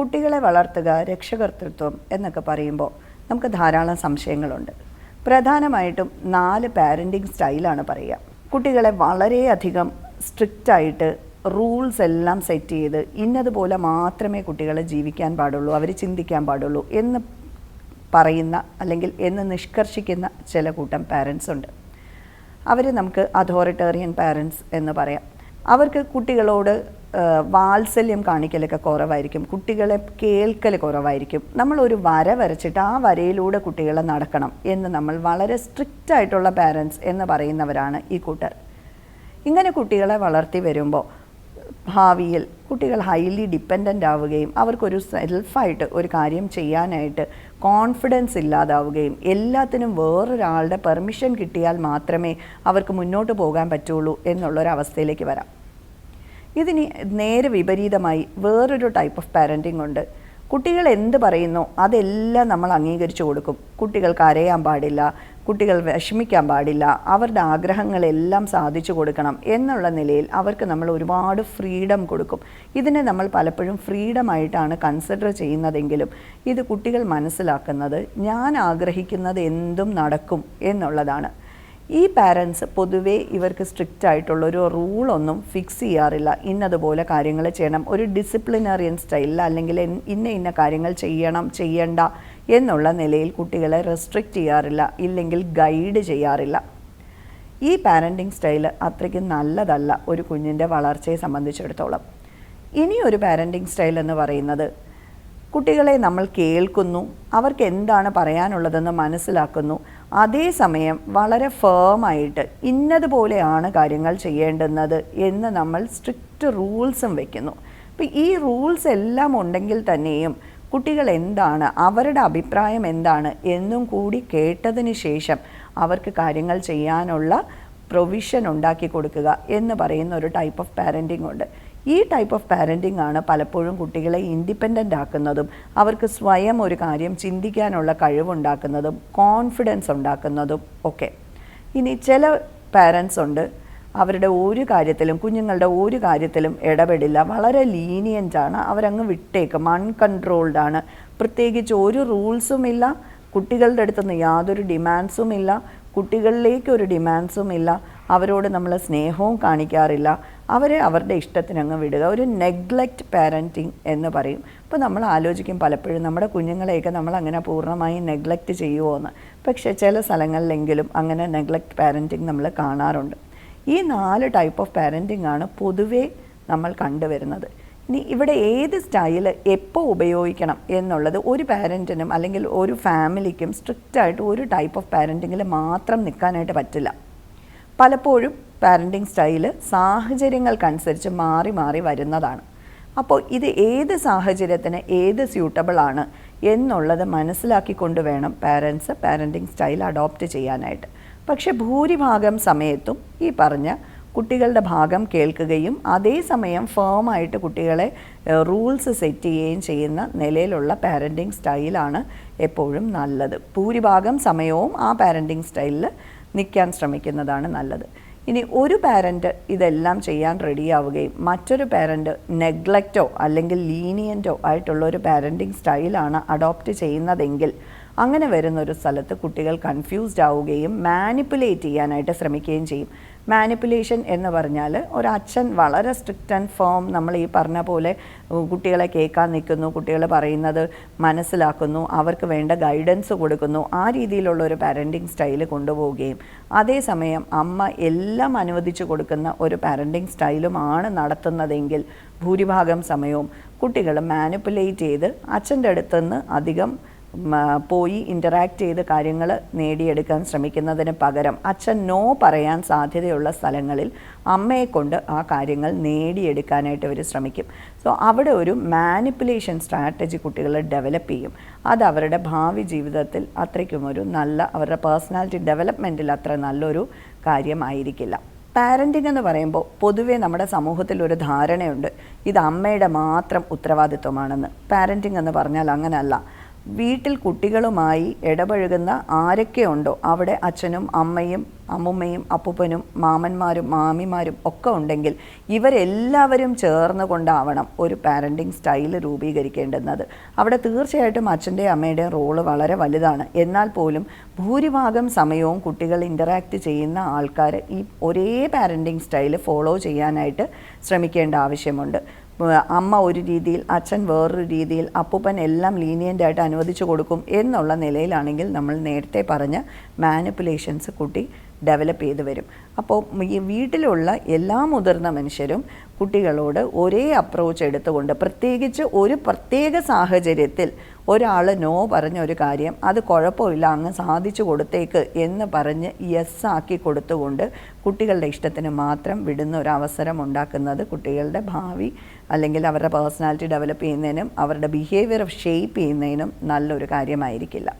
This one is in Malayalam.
കുട്ടികളെ വളർത്തുക രക്ഷകർത്തൃത്വം എന്നൊക്കെ പറയുമ്പോൾ നമുക്ക് ധാരാളം സംശയങ്ങളുണ്ട്. പ്രധാനമായിട്ടും നാല് പാരന്റിങ് സ്റ്റൈലാണ് പറയുക. കുട്ടികളെ വളരെയധികം സ്ട്രിക്റ്റായിട്ട് റൂൾസ് എല്ലാം സെറ്റ് ചെയ്ത് ഇന്നതുപോലെ മാത്രമേ കുട്ടികളെ ജീവിക്കാൻ പാടുള്ളൂ അവർ ചിന്തിക്കാൻ പാടുള്ളൂ എന്ന് പറയുന്ന അല്ലെങ്കിൽ എന്ന് നിഷ്കർഷിക്കുന്ന ചില കൂട്ടം പാരൻസ് ഉണ്ട്. അവർ നമുക്ക് അതോറിറ്റേറിയൻ പാരൻസ് എന്ന് പറയാം. അവർക്ക് കുട്ടികളോട് വാത്സല്യം കാണിക്കലൊക്കെ കുറവായിരിക്കും. കുട്ടികളെ കേൾക്കൽ കുറവായിരിക്കും. നമ്മളൊരു വര വരച്ചിട്ട് ആ വരയിലൂടെ കുട്ടികളെ നടക്കണം എന്ന് നമ്മൾ വളരെ സ്ട്രിക്റ്റ് ആയിട്ടുള്ള പാരൻസ് എന്ന് പറയുന്നവരാണ് ഈ കൂട്ടർ. ഇങ്ങനെ കുട്ടികളെ വളർത്തി വരുമ്പോൾ ഭാവിയിൽ കുട്ടികൾ ഹൈലി ഡിപ്പെൻഡന്റ് ആവുകയും അവർക്കൊരു സെൽഫായിട്ട് ഒരു കാര്യം ചെയ്യാനായിട്ട് കോൺഫിഡൻസ് ഇല്ലാതാവുകയും എല്ലാത്തിനും വേറൊരാളുടെ പെർമിഷൻ കിട്ടിയാൽ മാത്രമേ അവർക്ക് മുന്നോട്ട് പോകാൻ പറ്റുള്ളൂ എന്നുള്ളൊരവസ്ഥയിലേക്ക് വരാം. ഇതിന് നേരെ വിപരീതമായി വേറൊരു ടൈപ്പ് ഓഫ് പാരന്റിംഗ് ഉണ്ട്. കുട്ടികൾ എന്ത് പറയുന്നോ അതെല്ലാം നമ്മൾ അംഗീകരിച്ചു കൊടുക്കും. കുട്ടികൾ കരയാൻ പാടില്ല. കുട്ടികൾ വിഷമിക്കാൻ പാടില്ല. അവരുടെ ആഗ്രഹങ്ങളെല്ലാം സാധിച്ചു കൊടുക്കണം എന്നുള്ള നിലയിൽ അവർക്ക് നമ്മൾ ഒരുപാട് ഫ്രീഡം കൊടുക്കും. ഇതിനെ നമ്മൾ പലപ്പോഴും ഫ്രീഡം ആയിട്ടാണ് കൺസിഡർ ചെയ്യുന്നതെങ്കിലും ഇത് കുട്ടികൾ മനസ്സിലാക്കുന്നത് ഞാൻ ആഗ്രഹിക്കുന്നത് എന്തും നടക്കും എന്നുള്ളതാണ്. ഈ പാരൻസ് പൊതുവേ ഇവർക്ക് സ്ട്രിക്റ്റ് ആയിട്ടുള്ള ഒരു റൂളൊന്നും ഫിക്സ് ചെയ്യാറില്ല. ഇന്നതുപോലെ കാര്യങ്ങൾ ചെയ്യണം. ഒരു ഡിസിപ്ലിനറിയൻ സ്റ്റൈലിൽ അല്ലെങ്കിൽ ഇന്ന ഇന്ന കാര്യങ്ങൾ ചെയ്യണം ചെയ്യണ്ട എന്നുള്ള നിലയിൽ കുട്ടികളെ റെസ്ട്രിക്റ്റ് ചെയ്യാറില്ല ഇല്ലെങ്കിൽ ഗൈഡ് ചെയ്യാറില്ല. ഈ പാരന്റിങ് സ്റ്റൈൽ അത്രയ്ക്ക് നല്ലതല്ല ഒരു കുഞ്ഞിന്റെ വളർച്ചയെ സംബന്ധിച്ചിടത്തോളം. ഇനി ഒരു പാരന്റിങ് സ്റ്റൈൽ എന്ന് പറയുന്നത് കുട്ടികളെ നമ്മൾ കേൾക്കുന്നു അവർക്ക് എന്താണ് പറയാനുള്ളതെന്ന് മനസ്സിലാക്കുന്നു അതേസമയം വളരെ ഫേമായിട്ട് ഇന്നതുപോലെയാണ് കാര്യങ്ങൾ ചെയ്യേണ്ടുന്നത് എന്ന് നമ്മൾ സ്ട്രിക്റ്റ് റൂൾസും വെക്കുന്നു. അപ്പോൾ ഈ റൂൾസ് എല്ലാം ഉണ്ടെങ്കിൽ തന്നെയും കുട്ടികൾ എന്താണ് അവരുടെ അഭിപ്രായം എന്താണ്? എന്നും കൂടി കേട്ടതിന് ശേഷം അവർക്ക് കാര്യങ്ങൾ ചെയ്യാനുള്ള പ്രൊവിഷൻ ഉണ്ടാക്കി കൊടുക്കുക എന്ന് പറയുന്ന ഒരു ടൈപ്പ് ഓഫ് പാരന്റിംഗ് ഉണ്ട്. ഈ ടൈപ്പ് ഓഫ് പാരന്റിംഗ് ആണ് പലപ്പോഴും കുട്ടികളെ ഇൻഡിപെൻഡന്റ് ആക്കുന്നതും അവർക്ക് സ്വയം ഒരു കാര്യം ചിന്തിക്കാനുള്ള കഴിവുണ്ടാക്കുന്നതും കോൺഫിഡൻസ് ഉണ്ടാക്കുന്നതും ഒക്കെ. ഇനി ചില പാരൻസ് ഉണ്ട് അവരുടെ ഒരു കാര്യത്തിലും കുഞ്ഞുങ്ങളുടെ ഒരു കാര്യത്തിലും ഇടപെടില്ല. വളരെ ലീനിയന്റാണ് അവരങ്ങ് വിട്ടേക്കും. അൺകൺട്രോൾഡ് ആണ്. പ്രത്യേകിച്ച് ഒരു റൂൾസും ഇല്ല. കുട്ടികളുടെ അടുത്തുനിന്ന് യാതൊരു ഡിമാൻഡ്സും ഇല്ല. കുട്ടികളിലേക്ക് ഒരു ഡിമാൻഡ്സും ഇല്ല. അവരോട് നമ്മൾ സ്നേഹവും കാണിക്കാറില്ല. അവരെ അവരുടെ ഇഷ്ടത്തിനങ്ങ് വിടുക. ഒരു നെഗ്ലക്റ്റ് പാരന്റിങ് എന്ന് പറയും. അപ്പോൾ നമ്മൾ ആലോചിക്കും പലപ്പോഴും നമ്മുടെ കുഞ്ഞുങ്ങളെയൊക്കെ നമ്മൾ അങ്ങനെ പൂർണമായി നെഗ്ലക്റ്റ് ചെയ്യുമോ എന്ന് പക്ഷേ ചില സ്ഥലങ്ങളിലെങ്കിലും അങ്ങനെ നെഗ്ലക്റ്റ് പാരന്റിങ് നമ്മൾ കാണാറുണ്ട്. ഈ നാല് ടൈപ്പ് ഓഫ് പാരന്റിംഗ് ആണ് പൊതുവേ നമ്മൾ കണ്ടുവരുന്നത്. ഇനി ഇവിടെ ഏത് സ്റ്റൈൽ എപ്പോൾ ഉപയോഗിക്കണം എന്നുള്ളത് ഒരു പാരന്റിനും അല്ലെങ്കിൽ ഒരു ഫാമിലിക്കും സ്ട്രിക്റ്റായിട്ട് ഒരു ടൈപ്പ് ഓഫ് പാരന്റിങ്ങിൽ മാത്രം നിൽക്കാനായിട്ട് പറ്റില്ല. പലപ്പോഴും പാരന്റിങ് സ്റ്റൈൽ സാഹചര്യങ്ങൾക്കനുസരിച്ച് മാറി മാറി വരുന്നതാണ്. അപ്പോൾ ഇത് ഏത് സാഹചര്യത്തിന് ഏത് സ്യൂട്ടബിൾ ആണ് എന്നുള്ളത് മനസ്സിലാക്കിക്കൊണ്ട് വേണം പാരൻസ് പാരന്റിങ് സ്റ്റൈൽ അഡോപ്റ്റ് ചെയ്യാനായിട്ട്. പക്ഷെ ഭൂരിഭാഗം സമയത്തും ഈ പറഞ്ഞ കുട്ടികളുടെ ഭാഗം കേൾക്കുകയും അതേസമയം ഫേമായിട്ട് കുട്ടികളെ റൂൾസ് സെറ്റ് ചെയ്യുകയും ചെയ്യുന്ന നിലയിലുള്ള പാരന്റിങ് സ്റ്റൈലാണ് എപ്പോഴും നല്ലത്. ഭൂരിഭാഗം സമയവും ആ പാരന്റിങ് സ്റ്റൈലിൽ നിൽക്കാൻ ശ്രമിക്കുന്നതാണ് നല്ലത്. ഇനി ഒരു പാരന്റ് ഇതെല്ലാം ചെയ്യാൻ റെഡിയാവുകയും മറ്റൊരു പാരന്റ് നെഗ്ലക്റ്റോ അല്ലെങ്കിൽ ലീനിയന്റോ ആയിട്ടുള്ള ഒരു പാരന്റിങ് സ്റ്റൈലാണ് അഡോപ്റ്റ് ചെയ്യുന്നതെങ്കിൽ അങ്ങനെ വരുന്ന ഒരു സ്ഥലത്ത് കുട്ടികൾ കൺഫ്യൂസ്ഡ് ആവുകയും മാനിപ്പുലേറ്റ് ചെയ്യാനായിട്ട് ശ്രമിക്കുകയും ചെയ്യും. മാനിപ്പുലേഷൻ എന്ന് പറഞ്ഞാൽ ഒരച്ഛൻ വളരെ സ്ട്രിക്റ്റ് ആൻഡ് ഫേം നമ്മൾ ഈ പറഞ്ഞ പോലെ കുട്ടികളെ കേൾക്കാൻ നിൽക്കുന്നു കുട്ടികൾ പറയുന്നത് മനസ്സിലാക്കുന്നു അവർക്ക് വേണ്ട ഗൈഡൻസ് കൊടുക്കുന്നു ആ രീതിയിലുള്ള ഒരു പാരന്റിങ് സ്റ്റൈൽ കൊണ്ടുപോവുകയും അതേസമയം അമ്മ എല്ലാം അനുവദിച്ചു കൊടുക്കുന്ന ഒരു പാരന്റിങ് സ്റ്റൈലുമാണ് നടത്തുന്നതെങ്കിൽ ഭൂരിഭാഗം സമയവും കുട്ടികൾ മാനിപ്പുലേറ്റ് ചെയ്ത് അച്ഛന്റെ അടുത്തുനിന്ന് അധികം പോയി ഇന്ററാക്ട് ചെയ്ത് കാര്യങ്ങൾ നേടിയെടുക്കാൻ ശ്രമിക്കുന്നതിന് പകരം അച്ഛൻ നോ പറയാൻ സാധ്യതയുള്ള സ്ഥലങ്ങളിൽ അമ്മയെ കൊണ്ട് ആ കാര്യങ്ങൾ നേടിയെടുക്കാനായിട്ട് അവർ ശ്രമിക്കും. സോ അവിടെ ഒരു മാനിപ്പുലേഷൻ സ്ട്രാറ്റജി കുട്ടികൾ ഡെവലപ്പ് ചെയ്യും. അത് അവരുടെ ഭാവി ജീവിതത്തിൽ അത്രയ്ക്കും ഒരു നല്ല അവരുടെ പേഴ്സണാലിറ്റി ഡെവലപ്മെന്റിൽ അത്ര നല്ലൊരു കാര്യമായിരിക്കില്ല. പാരന്റിംഗ് എന്ന് പറയുമ്പോൾ പൊതുവേ നമ്മുടെ സമൂഹത്തിൽ ഒരു ധാരണയുണ്ട്. ഇത് അമ്മയുടെ മാത്രം ഉത്തരവാദിത്വമാണെന്ന്. പാരന്റിംഗ് എന്ന് പറഞ്ഞാൽ അങ്ങനെയല്ല വീട്ടിൽ കുട്ടികളുമായി ഇടപഴകുന്ന ആരൊക്കെ ഉണ്ടോ അവിടെ അച്ഛനും അമ്മയും അമ്മുമ്മയും അപ്പൂപ്പനും മാമന്മാരും മാമിമാരും ഒക്കെ ഉണ്ടെങ്കിൽ ഇവരെല്ലാവരും ചേർന്ന് കൊണ്ടാവണം ഒരു പാരന്റിങ് സ്റ്റൈൽ രൂപീകരിക്കേണ്ടുന്നത്. അവിടെ തീർച്ചയായിട്ടും അച്ഛന്റെയും അമ്മയുടെയും റോൾ വളരെ വലുതാണ്. എന്നാൽ പോലും ഭൂരിഭാഗം സമയവും കുട്ടികൾ ഇന്ററാക്ട് ചെയ്യുന്ന ആൾക്കാർ ഈ ഒരേ പാരന്റിങ് സ്റ്റൈൽ ഫോളോ ചെയ്യാനായിട്ട് ശ്രമിക്കേണ്ട ആവശ്യമുണ്ട്. അമ്മ ഒരു രീതിയിൽ അച്ഛൻ വേറൊരു രീതിയിൽ അപ്പൂപ്പൻ എല്ലാം ലീനിയന്റായിട്ട് അനുവദിച്ചു കൊടുക്കും എന്നുള്ള നിലയിലാണെങ്കിൽ നമ്മൾ നേരത്തെ പറഞ്ഞ മാനിപ്പുലേഷൻസ് കുട്ടി ഡെവലപ്പ് ചെയ്ത് വരും. അപ്പോൾ ഈ വീട്ടിലുള്ള എല്ലാ മുതിർന്ന മനുഷ്യരും കുട്ടികളോട് ഒരേ അപ്രോച്ച് എടുത്തുകൊണ്ട് പ്രത്യേകിച്ച് ഒരു പ്രത്യേക സാഹചര്യത്തിൽ ഒരാൾ നോ പറഞ്ഞ ഒരു കാര്യം അത് കുഴപ്പമില്ല അങ്ങ് സാധിച്ചു കൊടുത്തേക്ക് എന്ന് പറഞ്ഞ് യെസ് ആക്കി കൊടുത്തുകൊണ്ട് കുട്ടികളുടെ ഇഷ്ടത്തിന് മാത്രം വിടുന്ന ഒരു അവസരം ഉണ്ടാക്കുന്നത് കുട്ടികളുടെ ഭാവി അല്ലെങ്കിൽ അവരുടെ പേഴ്സണാലിറ്റി ഡെവലപ്പ് ചെയ്യുന്നതിനും അവരുടെ ബിഹേവിയർ ഷേപ്പ് ചെയ്യുന്നതിനും നല്ലൊരു കാര്യമായിരിക്കില്ല.